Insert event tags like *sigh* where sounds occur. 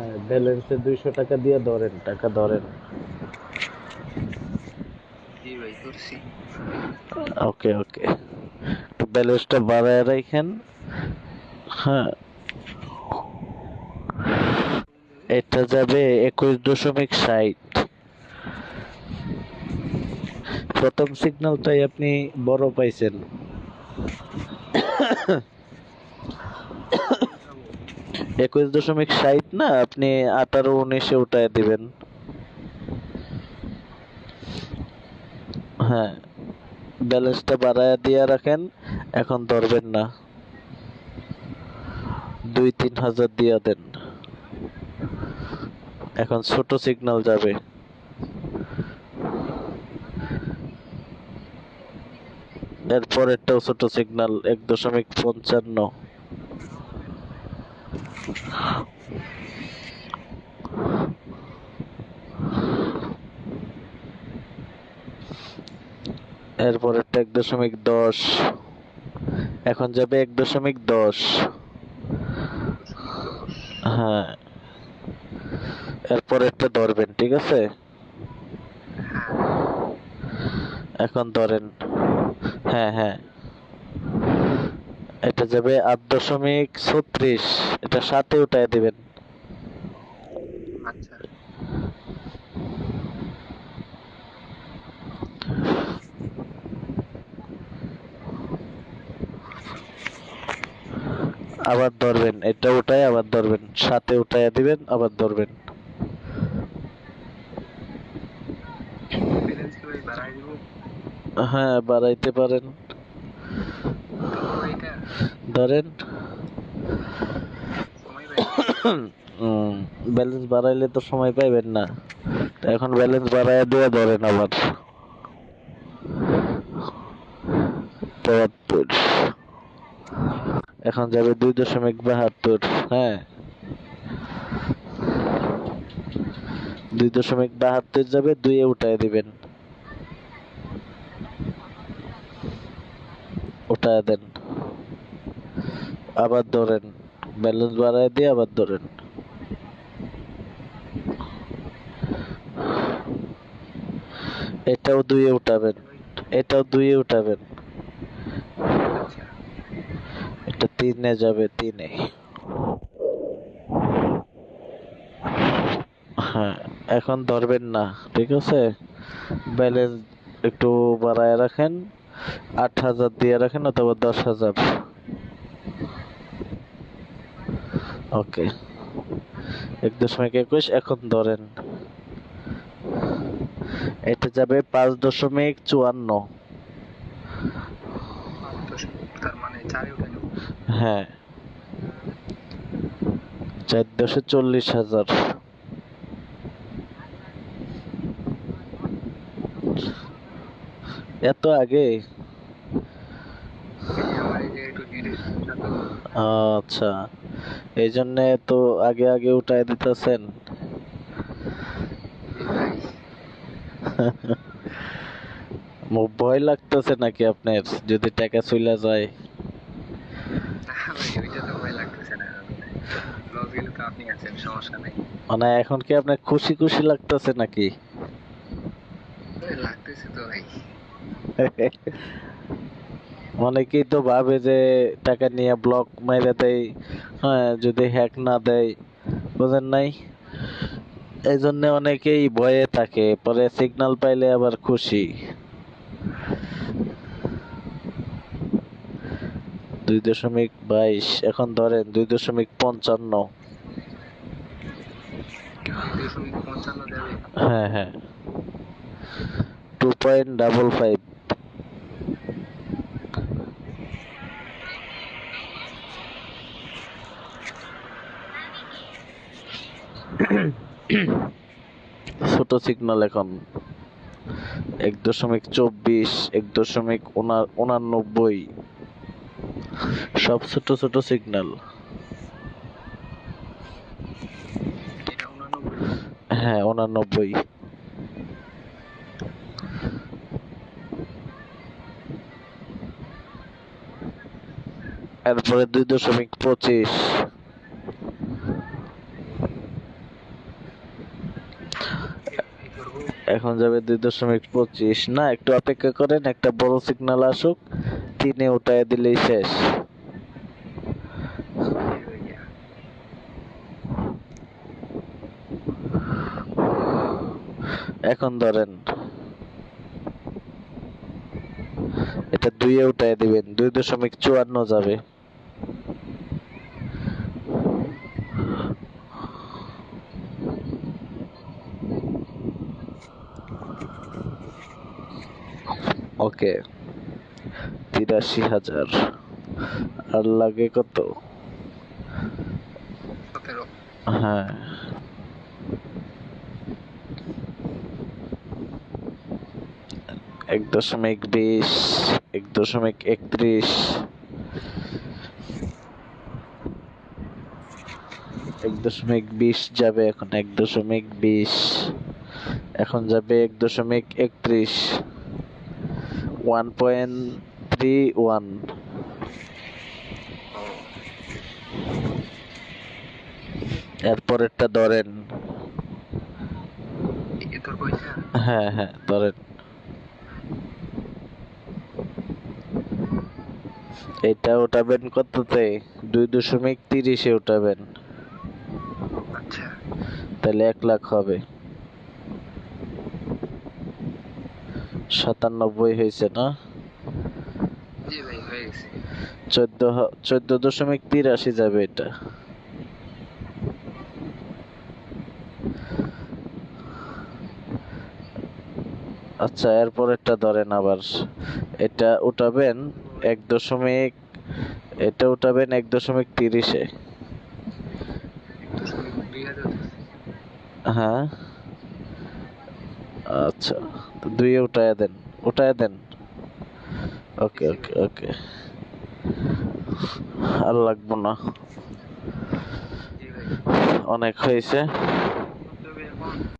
হ্যাঁ ব্যালেন্সে দুইশো টাকা দিয়ে ধরেন টাকা ধরেন। ওকে ওকে। ব্যালেন্সটা বাড়ায় রাখেন। হ্যাঁ। এটা যাবে একুশ দশমিক ষাট। প্রথম সিগন্যালটাই আপনি বড় পাইছেন। একুশ দশমিক ষাট না? আপনি আঠারো, উনিশে উঠায় দিবেন। হ্যাঁ ব্যালেন্সটা বাড়ায় দিয়ে রাখেন, এখন ধরবেন না। দুই, তিন হাজার দিয়ে দেন। এখন ছোট সিগন্যাল যাবে। এরপরেরটাও ছোট সিগন্যাল এক দশমিক পঞ্চান্ন। এরপরেরটা এক দশমিক দশ। এখন যাবে এক দশমিক দশ। হ্যাঁ। এরপরেরটা ধরবেন, ঠিক আছে? এখন ধরেন। হ্যাঁ হ্যাঁ। এটা যাবে আট দশমিক ছত্রিশ। এটা সাথে উঠায় দিবেন। আচ্ছা। আবার ধরবেন। এটা উঠায় আবার ধরবেন। সাথে উঠায় দিবেন আবার ধরবেন। হ্যাঁ বাড়াইতে পারেন। ধরেন ব্যালেন্স বাড়াইলে তো সময় পাইবেন না। এখন ব্যালেন্স বাড়াইয়া দিয়ে ধরেন আবার। তেহাত্তর। এখন যাবে দুই দশমিক বাহাত্তর হ্যাঁ। দুই দশমিক বাহাত্তর যাবে, দুইয়ে উঠায় দিবেন। উঠায় দেন। আবার ধরেন ব্যালেন্স বাড়ায় দিয়ে আবার ধরেন। এটাও দুইয়ে উঠাবেন, এটাও দুইয়ে উঠাবেন। এটা তিনে যাবে, তিনে। হ্যাঁ এখন ধরবেন না, ঠিক আছে? ব্যালেন্স একটু বাড়ায় রাখেন, আট হাজার দিয়ে রাখেন অথবা দশ হাজার। ওকে এক দশমিক একুশ এখন ধরেন। এটা যাবে পাঁচ দশমিক চুয়ান্ন। মানে চারে হ্যাঁ। চোদ্দশো চল্লিশ হাজার। এত আগে? আচ্ছা। এই জন্য তো আগে আগে উঠাই দিতেছেন। ভয় লাগতেছে নাকি আপনার যদি টাকা চলে যায়? মানে এখন কি আপনার খুশি খুশি লাগতেছে নাকি? লাগতেছে তো ভাই। *laughs* অনেকেই তো ভাবে যে টাকা নিয়ে ব্লক মেরে দেয় হ্যাঁ যদি হ্যাক না দেয়, বুঝেন নাই? এই জন্য অনেকেই ভয়ে থাকে, পরে সিগন্যাল পাইলে আবার খুশি। দুই দশমিক বাইশ, এখন ধরেন দুই দশমিক পঞ্চান্ন। হ্যাঁ হ্যাঁ। টু পয়েন্ট ডাবল ফাইভ *clears throat* ছোট সিগন্যাল এখন এক দশমিক চব্বিশ, এক দশমিক উনা- উনানব্বই। সব ছোট ছোট সিগন্যাল হ্যাঁ উনানব্বই। এরপরে দুই দশমিক পঁচিশ। এখন যাবে দুই দশমিক পঁচিশ। না, একটু অপেক্ষা করেন, একটা বড় সিগন্যাল আসুক, তিনে উঠায় দিলেই শেষ। এখন ধরেন, এটা দুইয়ে উঠায় দিবেন, দুই দশমিক চুয়ান্ন যাবে। ওকে তিরাশি হাজার। আর লাগে কত? হ্যাঁ। এক দশমিক বিশ এক দশমিক একত্রিশ এক দশমিক বিশ যাবে এখন এক দশমিক বিশ এখন যাবে এক দশমিক একত্রিশ। ওয়ান পয়েন্ট থ্রি ওয়ান এরপরেরটা ধরেন। হ্যাঁ হ্যাঁ ধরেন। এটা উঠাবেন কততে? দুই দশমিক তিরিশে উঠাবেন। আচ্ছা। তাহলে এক লাখ হবে। সাতানব্বই হয়েছে না? চোদ্দ চোদ্দ দশমিক তিরাশি যাবে এটা। আচ্ছা এরপরেরটা ধরেন আবার। এটা উঠাবেন এক দশমিক এটা উঠাবেন এক দশমিক তিরিশে। হ্যাঁ। আচ্ছা দুই উঠায় দেন উঠায় দেন। ওকে ওকে ওকে। আর লাগবো না। অনেক হয়েছে।